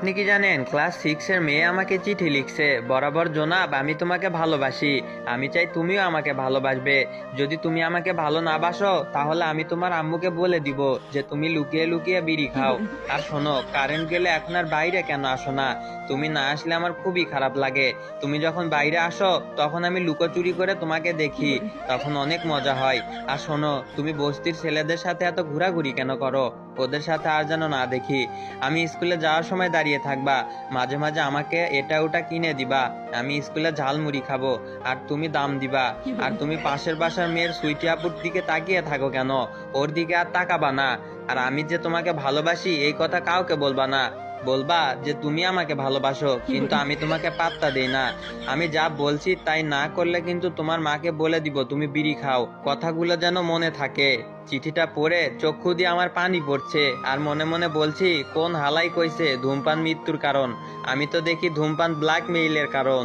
আপনি কি জানেন, ক্লাস সিক্সের মেয়ে আমাকে চিঠি লিখছে, বরাবর জনাব, আমি তোমাকে ভালোবাসি, আমি চাই তুমিও আমাকে ভালোবাসবে। যদি তুমি আমাকে ভালো না বাসো, তাহলে আমি তোমার আম্মুকে বলে দিব যে তুমি লুকিয়ে লুকিয়ে বিড়ি খাও। আর শোনো, কারেন্ট গেলে এখন আর বাইরে কেন আসো না? তুমি না আসলে আমার খুবই খারাপ লাগে। তুমি যখন বাইরে আসো, তখন আমি লুকোচুরি করে তোমাকে দেখি, তখন অনেক মজা হয়। আর শোনো, তুমি বস্তির ছেলেদের সাথে এত ঘোরাঘুরি কেন করো? ওদের সাথে আর যেন না দেখি। আমি স্কুলে যাওয়ার সময় দাঁড়িয়ে থাকবা। মাঝে মাঝে আমাকে এটা ওটা কিনে দিবা। আমি স্কুলে ঝালমুড়ি খাব। আর তুমি দাম দিবা। আর তুমি পাশের বাসার মেয়ের সুইটি আপুর দিকে তাকিয়ে থাকো কেন? ওর দিকে আর তাকাবা না। আর আমি যে তোমাকে ভালোবাসি, এই কথা কাউকে বলবা না। বলবা যে তুমি আমাকে ভালোবাসো, কিন্তু আমি তোমাকে পাত্তা দেই না। আমি যা বলছি তাই না করলে কিন্তু তোমার মাকে বলে দিব, তুমি বিড়ি খাও। কথাগুলো যেন মনে থাকে। চিঠিটা পড়ে চক্ষু দিয়ে আমার পানি পড়ছে, আর মনে মনে বলছি, কোন হালাই কইছে ধূমপান মৃত্যুর কারণ? আমি তো দেখি ধূমপান ব্ল্যাকমেইলের কারণ।